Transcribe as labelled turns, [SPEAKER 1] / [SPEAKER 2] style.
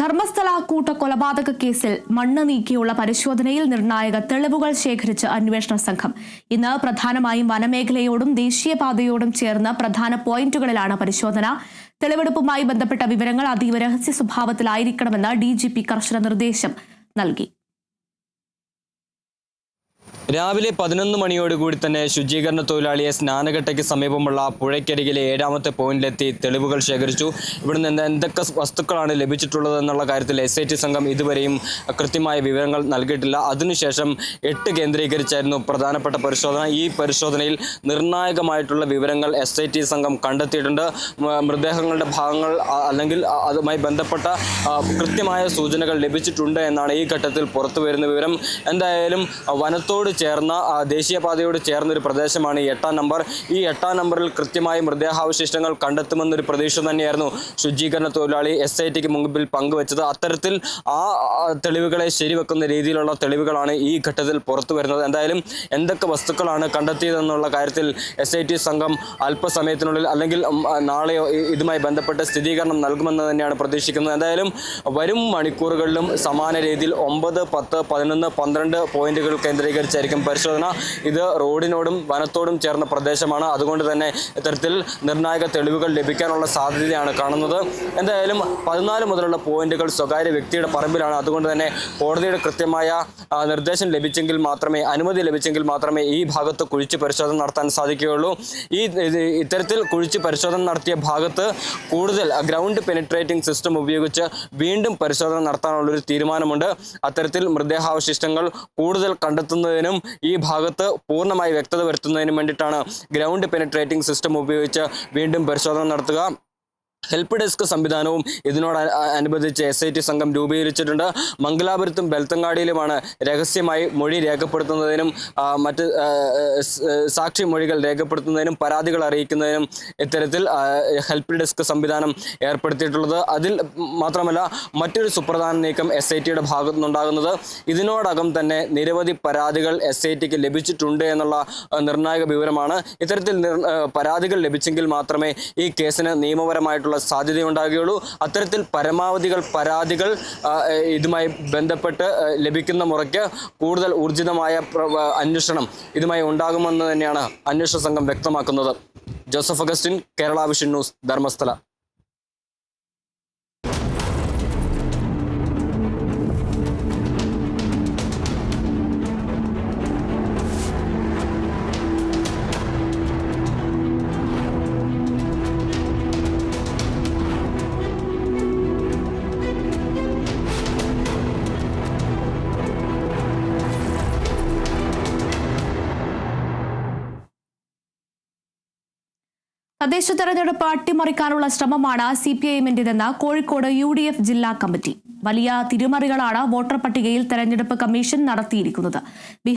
[SPEAKER 1] ധർമ്മസ്ഥല കൂട്ട കൊലപാതക കേസിൽ മണ്ണ് നീക്കിയുള്ള പരിശോധനയിൽ നിർണായക തെളിവുകൾ ശേഖരിച്ച് അന്വേഷണ സംഘം. ഇന്ന് പ്രധാനമായും വനമേഖലയോടും ദേശീയപാതയോടും ചേർന്ന പ്രധാന പോയിന്റുകളിലാണ് പരിശോധന. തെളിവെടുപ്പുമായി ബന്ധപ്പെട്ട വിവരങ്ങൾ അതീവ രഹസ്യ സ്വഭാവത്തിലായിരിക്കണമെന്ന് ഡി ജി പി കർശന നിർദ്ദേശം നൽകി.
[SPEAKER 2] രാവിലെ പതിനൊന്ന് മണിയോടുകൂടി തന്നെ ശുചീകരണ തൊഴിലാളിയെ സ്നാനഘട്ടയ്ക്ക് സമീപമുള്ള പുഴയ്ക്കരികിലെ ഏഴാമത്തെ പോയിന്റിലെത്തി തെളിവുകൾ ശേഖരിച്ചു. ഇവിടെ നിന്ന് എന്തൊക്കെ വസ്തുക്കളാണ് ലഭിച്ചിട്ടുള്ളത് എന്നുള്ള കാര്യത്തിൽ എസ് സംഘം ഇതുവരെയും കൃത്യമായ വിവരങ്ങൾ നൽകിയിട്ടില്ല. അതിനുശേഷം എട്ട് കേന്ദ്രീകരിച്ചായിരുന്നു പ്രധാനപ്പെട്ട പരിശോധന. ഈ പരിശോധനയിൽ നിർണായകമായിട്ടുള്ള വിവരങ്ങൾ എസ് സംഘം കണ്ടെത്തിയിട്ടുണ്ട്. മൃതദേഹങ്ങളുടെ ഭാഗങ്ങൾ അല്ലെങ്കിൽ അതുമായി ബന്ധപ്പെട്ട കൃത്യമായ സൂചനകൾ ലഭിച്ചിട്ടുണ്ട് എന്നാണ് ഈ ഘട്ടത്തിൽ പുറത്തു വരുന്ന വിവരം. എന്തായാലും വനത്തോട് ചേർന്ന ദേശീയപാതയോട് ചേർന്ന ഒരു പ്രദേശമാണ് ഈ എട്ടാം നമ്പർ. ഈ എട്ടാം നമ്പറിൽ കൃത്യമായി മൃതദേഹാവശിഷ്ടങ്ങൾ കണ്ടെത്തുമെന്നൊരു പ്രതീക്ഷ തന്നെയായിരുന്നു ശുചീകരണ തൊഴിലാളി എസ് ഐ ടിക്ക് മുമ്പിൽ പങ്കുവച്ചത്. അത്തരത്തിൽ ആ, തെളിവുകളെ ശരിവെക്കുന്ന രീതിയിലുള്ള തെളിവുകളാണ് ഈ ഘട്ടത്തിൽ പുറത്തു വരുന്നത്. എന്തായാലും എന്തൊക്കെ വസ്തുക്കളാണ് കണ്ടെത്തിയതെന്നുള്ള കാര്യത്തിൽ എസ് ഐ ടി സംഘം അല്പസമയത്തിനുള്ളിൽ അല്ലെങ്കിൽ നാളെയോ ഇതുമായി ബന്ധപ്പെട്ട് സ്ഥിരീകരണം നൽകുമെന്ന് തന്നെയാണ് പ്രതീക്ഷിക്കുന്നത്. എന്തായാലും വരും മണിക്കൂറുകളിലും സമാന രീതിയിൽ ഒമ്പത് പത്ത് പതിനൊന്ന് പന്ത്രണ്ട് പോയിന്റുകൾ കേന്ദ്രീകരിച്ചായിരിക്കും പരിശോധന. ഇത് റോഡിനോടും വനത്തോടും ചേർന്ന പ്രദേശമാണ്. അതുകൊണ്ട് തന്നെ ഇത്തരത്തിൽ നിർണായക തെളിവുകൾ ലഭിക്കാനുള്ള സാധ്യതയാണ് കാണുന്നത്. എന്തായാലും പതിനാല് മുതലുള്ള പോയിന്റുകൾ സ്വകാര്യ വ്യക്തിയുടെ പറമ്പിലാണ്. അതുകൊണ്ട് തന്നെ കോടതിയുടെ കൃത്യമായ നിർദ്ദേശം ലഭിച്ചെങ്കിൽ മാത്രമേ അനുമതി ലഭിച്ചെങ്കിൽ മാത്രമേ ഈ ഭാഗത്ത് കുഴിച്ച് പരിശോധന നടത്താൻ സാധിക്കുകയുള്ളൂ. ഈ ഇത് ഇത്തരത്തിൽ കുഴിച്ച് പരിശോധന നടത്തിയ ഭാഗത്ത് കൂടുതൽ ഗ്രൗണ്ട് പെനിട്രേറ്റിംഗ് സിസ്റ്റം ഉപയോഗിച്ച് വീണ്ടും പരിശോധന നടത്താനുള്ളൊരു തീരുമാനമുണ്ട്. അത്തരത്തിൽ മൃതദേഹാവശിഷ്ടങ്ങൾ കൂടുതൽ കണ്ടെത്തുന്നതിനും ഈ ഭാഗത്ത് പൂർണമായി വ്യക്തത വരുത്തുന്നതിന് വേണ്ടിയിട്ടാണ് ഗ്രൗണ്ട് പെനിട്രേറ്റിംഗ് സിസ്റ്റം ഉപയോഗിച്ച് വീണ്ടും പരിശോധന നടത്തുക. ഹെൽപ്പ് ഡെസ്ക് സംവിധാനവും ഇതിനോട് അനുബന്ധിച്ച് എസ് ഐ ടി സംഘം രൂപീകരിച്ചിട്ടുണ്ട്. മംഗലാപുരത്തും ബെൽത്തങ്ങാടിയിലുമാണ് രഹസ്യമായി മൊഴി രേഖപ്പെടുത്തുന്നതിനും മറ്റ് സാക്ഷി മൊഴികൾ രേഖപ്പെടുത്തുന്നതിനും പരാതികൾ അറിയിക്കുന്നതിനും ഇത്തരത്തിൽ ഹെൽപ്പ് ഡെസ്ക് സംവിധാനം ഏർപ്പെടുത്തിയിട്ടുള്ളത്. അതിൽ മാത്രമല്ല മറ്റൊരു സുപ്രധാന നീക്കം എസ് ഐ ടിയുടെ ഭാഗത്തു നിന്നുണ്ടാകുന്നത് ഇതിനോടകം തന്നെ നിരവധി പരാതികൾ എസ് ഐ ടിക്ക് ലഭിച്ചിട്ടുണ്ട് എന്നുള്ള നിർണായക വിവരമാണ്. ഇത്തരത്തിൽ പരാതികൾ ലഭിച്ചെങ്കിൽ മാത്രമേ ഈ കേസിന് നിയമപരമായിട്ടുള്ള സാധ്യതയുണ്ടാകുകയുള്ളൂ. അത്തരത്തിൽ പരമാവധികൾ പരാതികൾ ഇതുമായി ബന്ധപ്പെട്ട് ലഭിക്കുന്ന മുറയ്ക്ക് കൂടുതൽ ഊർജിതമായ അന്വേഷണം ഇതുമായി ഉണ്ടാകുമെന്ന് തന്നെയാണ് അന്വേഷണ സംഘം വ്യക്തമാക്കുന്നത്. Joseph Augustine Kerala vision news Dharmasthala.
[SPEAKER 1] തദ്ദേശ തെരഞ്ഞെടുപ്പ് അട്ടിമറിക്കാനുള്ള ശ്രമമാണ് സി പി ഐ എമ്മിന്റേതെന്ന് കോഴിക്കോട് യു ഡി എഫ് ജില്ലാ കമ്മിറ്റി. വലിയ തിരിമറികളാണ് വോട്ടർ പട്ടികയിൽ തെരഞ്ഞെടുപ്പ് കമ്മീഷൻ നടത്തിയിരിക്കുന്നത്.